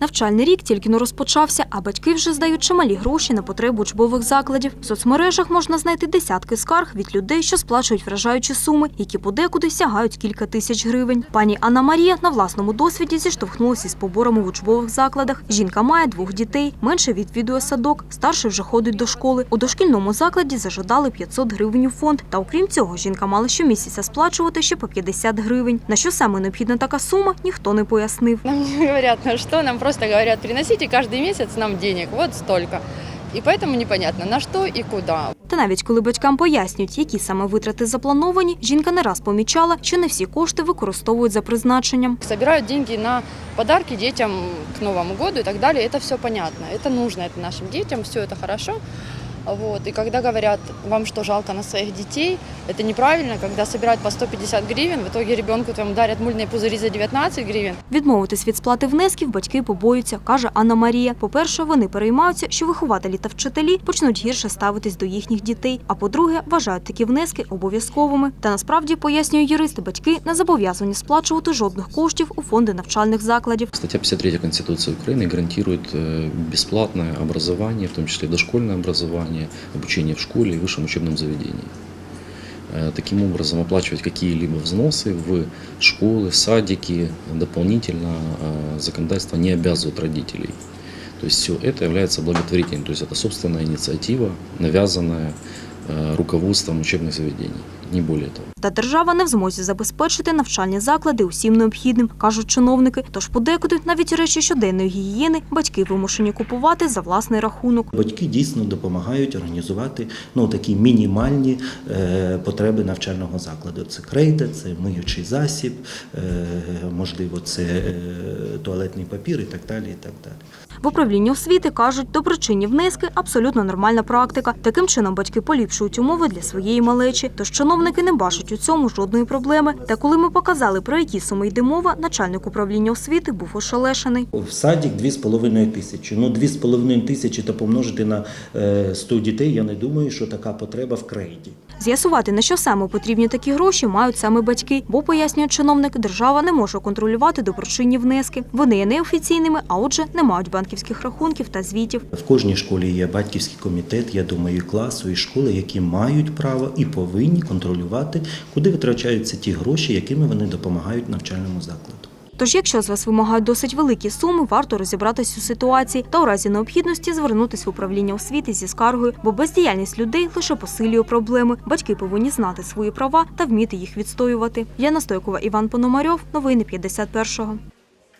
Навчальний рік тільки но розпочався, а батьки вже здають чималі гроші на потреби учбових закладів. В соцмережах можна знайти десятки скарг від людей, що сплачують вражаючі суми, які подекуди сягають кілька тисяч гривень. Пані Анна Марія на власному досвіді зіштовхнулася із поборами в учбових закладах. Жінка має двох дітей, менше відвідує садок, старший вже ходить до школи. У дошкільному закладі зажадали 500 гривень у фонд. Та окрім цього, жінка мала щомісяця сплачувати ще по 50 гривень. На що саме необхідна така сума, ніхто не пояснив. Нам не говорят, на что, нам просто говорят, приносите каждый месяц нам денег, вот столько. И поэтому непонятно, на что и куда. Та навіть коли батькам пояснюють, які саме витрати заплановані, жінка не раз помічала, що не всі кошти використовують за призначенням. Собирают деньги на подарки детям к Новому году и так далее. Это все понятно, это нужно это нашим детям, все это хорошо. Вот. И когда говорят, вам что, жалко на своих детей, это неправильно, когда собирают по 150 гривен, в итоге ребенку твоему дарят мыльные пузыри за 19 гривен. Відмовитись від сплати внесків батьки побоюються, каже Анна Марія. По-перше, вони переймаються, що вихователі та вчителі почнуть гірше ставитись до їхніх дітей. А по-друге, вважають такі внески обов'язковими. Та насправді пояснює юрист, батьки не зобов'язані сплачувати жодних коштів у фонди навчальних закладів. Статья 53 Конституции Украины гарантирует э, бесплатное образование, в том числе дошкольное Образование, обучение в школе и высшем учебном заведении. Э, Таким образом, оплачивать какие-либо взносы в школы, садики дополнительно э, законодательство не обязывает родителей. То есть все это является благотворительным, то есть это собственная инициатива, навязанная руководством учебных заведений, не более того. Та держава не в змозі забезпечити навчальні заклади усім необхідним, кажуть чиновники. Тож подекуди навіть речі щоденної гігієни батьки вимушені купувати за власний рахунок. Батьки дійсно допомагають організувати ну, такі мінімальні е, потреби навчального закладу. Це крейда, це миючий засіб, е, можливо, це е, туалетний папір і так далі. І так далі. В управлінні освіти кажуть, доброчинні внески абсолютно нормальна практика. Таким чином батьки поліпшують умови для своєї малечі. Тож чиновники не бачать у цьому жодної проблеми. Та коли ми показали про які суми йде мова, начальник управління освіти був ошелешений. В садик 2,5 тисячі. Ну, 2,5 тисячі то помножити на е, 100 дітей, я не думаю, що така потреба в крейді. З'ясувати, на що саме потрібні такі гроші, мають саме батьки, бо пояснює чиновник, держава не може контролювати доброчинні внески. Вони є неофіційними, а отже, не мають банківських рахунків та звітів. В кожній школі є батьківський комітет, я думаю, і класу, і школи, які мають право і повинні контролювати, куди витрачаються ті гроші, якими вони допомагають навчальному закладу. Тож, якщо з вас вимагають досить великі суми, варто розібратись у ситуації та у разі необхідності звернутися в управління освіти зі скаргою, бо бездіяльність людей лише посилює проблеми. Батьки повинні знати свої права та вміти їх відстоювати. Яна Стойкова, Іван Пономарьов, новини 51-го.